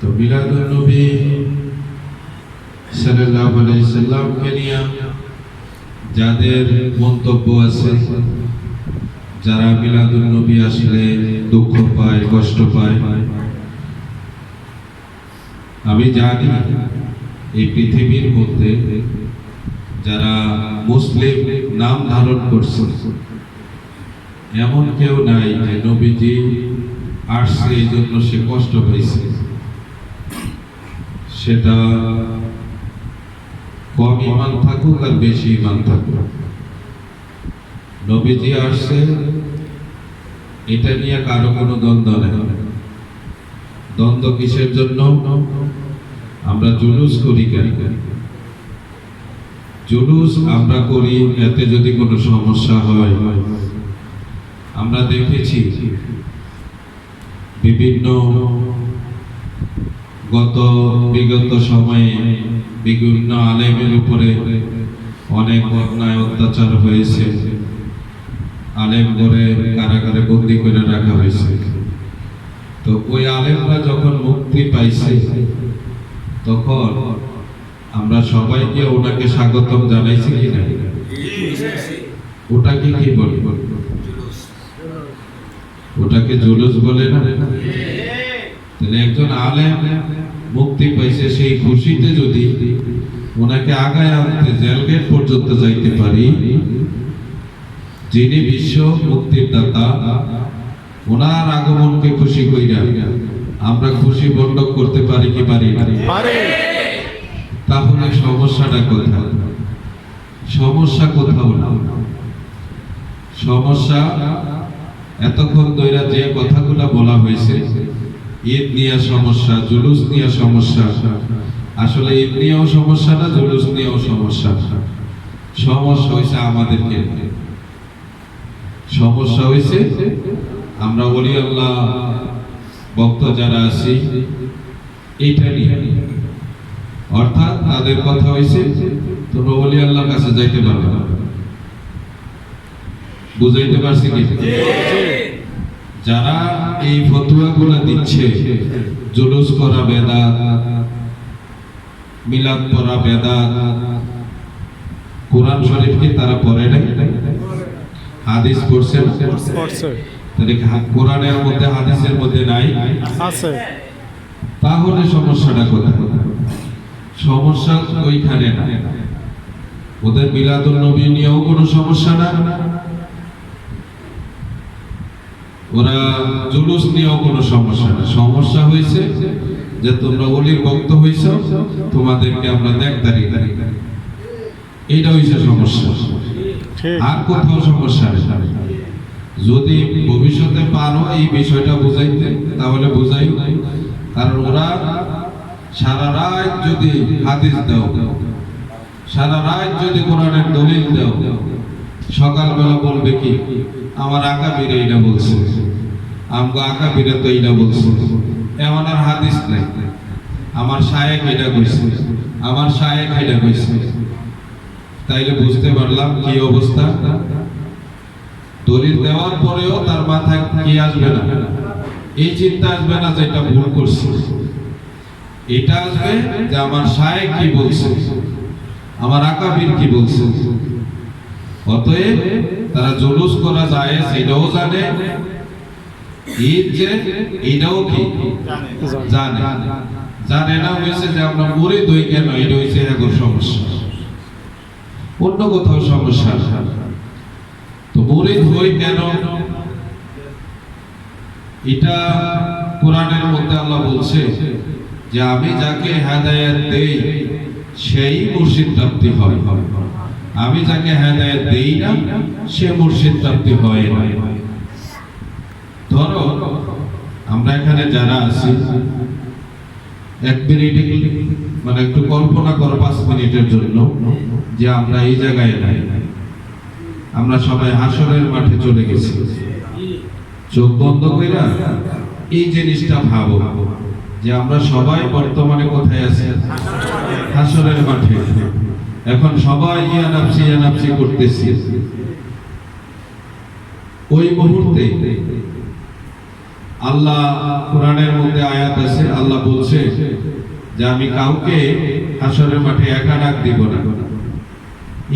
তো মিলাদুল নবী সাল্লাল্লাহু আলাইহি সাল্লামকে নিয়ে যাদের মন্তব্য আছে, যারা মিলাদুল নবী আসলে দুঃখ পায়, কষ্ট পায়, আমি জানি এই পৃথিবীর মধ্যে যারা মুসলিম নাম ধারণ করছে, এমন কেউ নাই যে নবীজি আসছে, এই জন্য সে কষ্ট পাইছে। সেটা কম ইমান থাকুক আর বেশি ইমান থাকুক। নবীজি আসছে এটা নিয়ে কারও কোনো দ্বন্দ্ব নেই। দ্বন্দ্ব কিসের জন্য? আমরা জুলুস করি কেন? জুলুস আমরা করি, এতে যদি কোনো সমস্যা হয়। আমরা দেখেছি বিভিন্ন গত বিগত সময়ে বিভিন্ন আলেমের উপরে অনেক অন্যায় অত্যাচার হয়েছে। আলেম করে কারাগারে বন্দি করে রাখা হয়েছে। তো ওই আলেমরা যখন মুক্তি পাইছে, তখন আমরা সবাইকে ওনাকে স্বাগতম জানাইছি কি না? ওটাকে কি বলি? ওটাকে জুলুস বলে না? তাহলে একজন আলেম মুক্তি পাইছে সেই খুশিতে যদি ওনাকে আগায় আনতে জেলগেট পর্যন্ত যাইতে পারি যিনি বিশ্ব মুক্তির দাতা ওনার আগমনকে খুশি কইরা আমরা খুশি বন্টক করতে পারি কি পারি তাহলে সমস্যাটা কোথায়? সমস্যা কোথাও না। সমস্যা এতক্ষণ ধরে যে কথাগুলো বলা হয়েছে ঈদ নিয়ে সমস্যা, জুলুস নিয়ে সমস্যা। আসলে ঈদ নিয়েও সমস্যা না জুলুস নিয়েও সমস্যা। সমস্যা হয়েছে আমাদেরকে। সমস্যা হয়েছে আমরা বলি আল্লাহ, ভক্ত যারা আছি, এইটা নিয়ে। অর্থাৎ তাদের কথা হয়েছে তোমরা বলি আল্লাহর কাছে যাইতে পারবে না। বুঝাইতে পারছি কি? যারা এই ফতুয়াগুলো দিচ্ছে জুলুস করা বেদাত মিলাদ পড়া বেদাত কোরআন শরীফ কি তারা পড়ে নাই? হাদিস পড়ছে তাহলে কোরআনের মধ্যে হাদিসের মধ্যে নাই? আছে। তাহলে সমস্যাটা কোথায়? সমস্যা ওইখানে না। ওদের মিলাদুল নবী নিয়েও কোনো সমস্যা না? ওরা জুলুস নিয়েও কোনো সমস্যা না সমস্যা হয়েছে যে তোমরা অলির ভক্ত হয়েছ তোমাদেরকে আমরা দেখতারি এইটা হয়েছে সমস্যা। আর কোথাও সমস্যা নেই। যদি ভবিষ্যতে পারো এই বিষয়টা বুঝাইতে তাহলে বুঝাই। কারণ ওরা সারা রাত যদি হাদিস দাও সারা রাত যদি কোরআনের দলিল দাও সকালবেলা বলবে কি? আমার আঁকা বীরে এইটা বলছে। আমগো আঁকা বীরে তো এইটা বলছে। এমন আর হাদিস নাই। আমার শায়েক এটা কইছে। আমার শায়েক এটা কইছে। তাইলে বুঝতে পারলাম কি অবস্থা। দলিল দেওয়ার পরেও তার মাথায় কি আসবে না? এই চিন্তা আসবে না যে এটা ভুল করছে। এটা আসবে যে আমার সাহেব কি বলছে? আমার আকাবির কি বলছে? অতএব তারা জুলুস করা যায় সেটাও জানে। ঈদ যে এটাও কি? জানে। জানে না, হয়েছে যে আমরা মরে দই কেন? এটা হয়েছে এখন সমস্যা। অন্য কোথাও সমস্যা। তো মরিদ হই কেন? এটা কোরআনের মধ্যে আল্লাহ বলছে যে আমি যাকে হেদায়েত দেই, সেই মুর্শিদ প্রাপ্তি হয়। আমি যাকে হেদায়েত দেই না, সে মুর্শিদ প্রাপ্তি হয় না। ধরো, আমরা এখানে যারা আছি, এক মিনিট মানে একটু কল্পনা করো পাঁচ মিনিটের জন্য যে আমরা এই জায়গায় নাই। আমরা সবাই হাসরের মাঠে চলে গেছি। চোখ বন্ধ কইরা এই জিনিসটা ভাবো যে আমরা সবাই বর্তমানে কোথায় আছি? হাসরের মাঠে। এখন সবাই ইয়া নাফসি ইয়ানাপসি ইয়ানাপসি করতেছি। ওই মুহূর্তে আল্লাহ কোরআনের মধ্যে আয়াত আছে, আল্লাহ বলছে যে আমি কাউকে হাসরের মাঠে একা ডাক দিব না,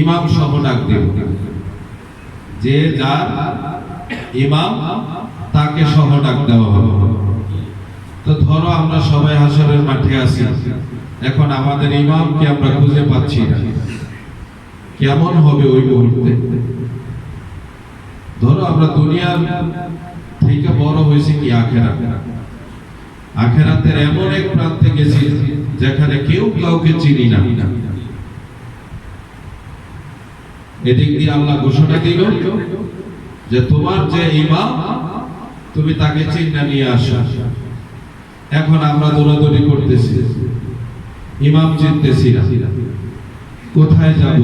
ইমাম সহ ডাক দিব যে যার ইমাম, তাকে সহ ডাক দেওয়া হবে। তো ধরো আমরা সবাই হাসরের মাঠে আছি। এখন আমাদের ইমামকে আমরা খুঁজে পাচ্ছি না। কেমন হবে ওই মুহূর্তে? ধরো আমরা দুনিয়ার থেকে বড় হয়েছে কি আখেরা আখেরাতের এমন এক প্রান্তে গেছি যেখানে কেউ কাউকে চিনি না। এদিক দিয়ে আল্লাহ ঘোষণা দিল যে তোমার যে ইমাম, তুমি তাকে চিন্তা নিয়ে আসো। এখন আমরা দৌড়াদৌড়ি করতেছি। ইমাম চিনতেছি না। কোথায় যাব?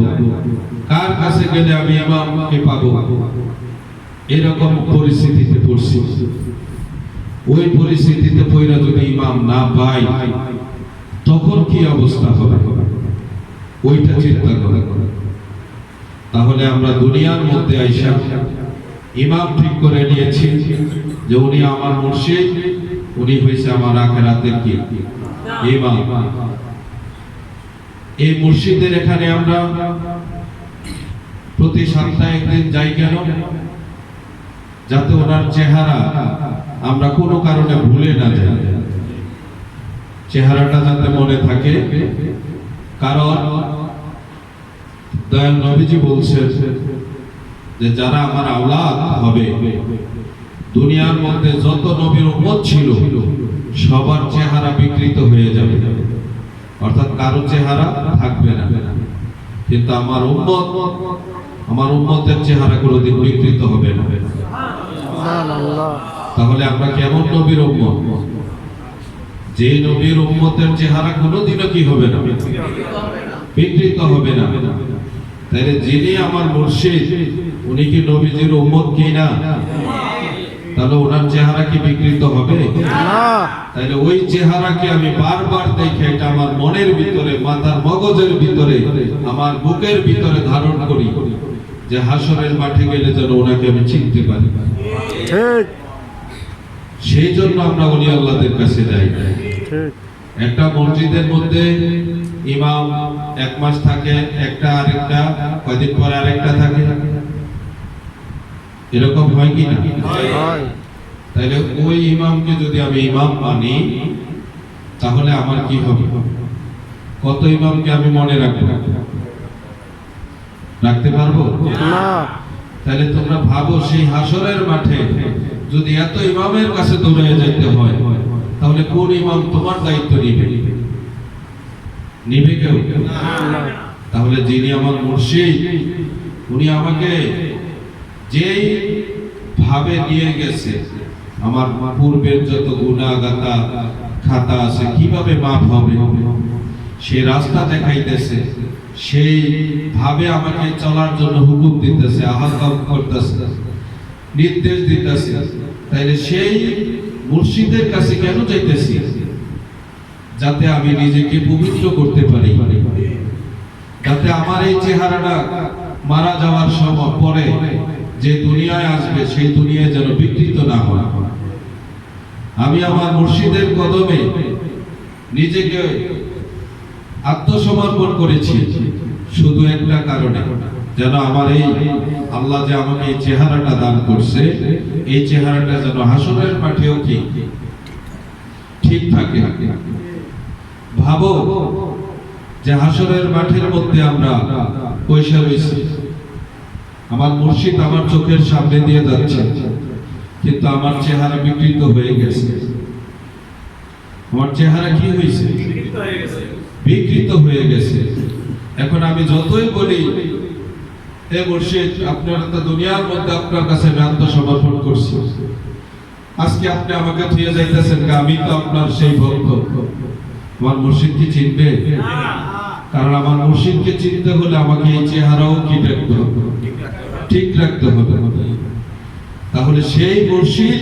কার কাছে গেলে আমি ইমামকে পাবো? এরকম পরিস্থিতিতে পড়ছি। ওই পরিস্থিতিতে পইরা যদি ইমাম না পাই তখন কি অবস্থা হবে? ওইটা চিন্তা করে। তাহলে আমরা দুনিয়ার মধ্যে আইসা ইমাম ঠিক করে নিয়েছি যে উনি আমার মুর্শিদ, উনি হয়েছে আমার আখেরাতের কি? ইমাম। এই মুর্শিদের এখানে আমরা প্রতি সপ্তাহে একদিন যাই কেন? যাতে ওনার চেহারা আমরা কোনো কারণে ভুলে না যাই। চেহারাটা যাতে মনে থাকে। কারণ দয়াল নবীজি বলছেন যে যারা আমার আওলাদ হবে, দুনিয়ার মধ্যে যত নবীর উম্মত ছিল, সবার চেহারা বিকৃত হয়ে যাবে। অর্থাৎ কারও চেহারা থাকবে না। কিন্তু আমার উম্মত আমার উম্মতের চেহারা কোনোদিন বিকৃত হবে না। তাহলে আমরা কেমন নবীর উম্মত? যে নবীর উম্মতের চেহারা কোনোদিনও কি হবে না? বিকৃত হবে না। তাহলে যিনি আমার মুর্শিদ উনি কি নবীজির উম্মত কি না? তাহলে ওনার চেহারা কি বিকৃত হবে? তাহলে ওই চেহারাকে আমি বারবার দেখে এটা আমার মনের ভিতরে মাথার মগজের ভিতরে আমার বুকের ভিতরে ধারণ করি যে হাসরের মাঠে গেলে যেন ওনাকে আমি চিনতে পারি। সেই জন্য আমরা অলি আল্লাহদের কাছে যাই। একটা মসজিদের মধ্যে ইমাম এক মাস থাকে একটা আরেকটা কয়দিন পরে আরেকটা থাকে। এরকম হয় কি না? তাহলে ওই ইমামকে যদি আমি ইমাম মানি তাহলে আমার কি হবে? কত ইমামকে আমি মনে রাখব? রাখতে পারব? তাহলে তোমরা ভাবো সেই হাসরের মাঠে যদি এত ইমামের কাছে দৌড়ে যেতে হয় তাহলে কোন ইমাম তোমার দায়িত্ব নিবে? নিবে কেউ? না। তাহলে যিনি আমার মুর্শিদ উনি আমাকে যেই ভাবে নিয়ে গেছে, আমার পূর্বের যত গুণাগাতা খাতা আছে, কীভাবে মাপ হবে? সে রাস্তা দেখাইতেছে, সেই ভাবে আমাকে চলার জন্য হুকুম দিতেছে, আহ্বান করতেছে, নির্দেশ দিতেছে। তাইলে সেই মুর্শিদের কাছে কেন যাইতেছি? যাতে আমি নিজেকে পবিত্র করতে পারি। যাতে আমার এই চেহারাটা মারা যাওয়ার সময় পরে যে দুনিয়ায় আসবে, সেই দুনিয়ায় যেন বিকৃত না হয়। আমি আমার মুর্শিদের কদমে নিজেকে আত্মসমর্পণ করেছি, শুধু একটা কারণে, যেন আমার এই আল্লাহ যে আমাকে এই চেহারাটা দান করছে, এই চেহারাটা যেন হাসনের মাঠেও কি ঠিক থাকে। ভাবো যে হাসনের মাঠের মধ্যে আমরা পয়সা রয়েছি। আমার মুর্শিদ আমার চোখের সামনে দিয়ে যাচ্ছে। কিন্তু আমার চেহারা বিকৃত হয়ে গেছে। আমার চেহারা কি হয়েছে? বিকৃত হয়ে গেছে। এখন আমি যতই বলি, হে মুর্শিদ, আপনার তো দুনিয়ার মধ্যে আপনার কাছে আমি আত্মসমর্পণ করছি আজকে আপনি আমাকে থুয়ে যাইতেছেন আমি তো আপনার সেই ভক্ত। আমার মুর্শিদ কি চিনবে? কারণ আমার মুর্শিদকে চিনতে হলে আমাকে এই চেহারাও কি রাখতে হবে। ঠিক রাখতে হবে। তাহলে সেই মুর্শিদ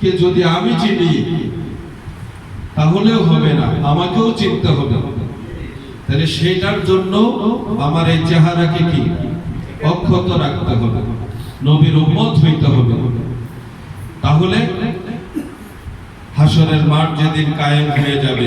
কে যদি আমি চিনি, তাহলেও হবে না, আমাকেও চিনতে হবে। তাহলে সেটার জন্য আমার এই চেহারাকে কি? অক্ষত রাখতে হবে। নবীর উম্মত হইতে হবে। তাহলে হাসরের মাঠ যেদিন কায়েম হয়ে যাবে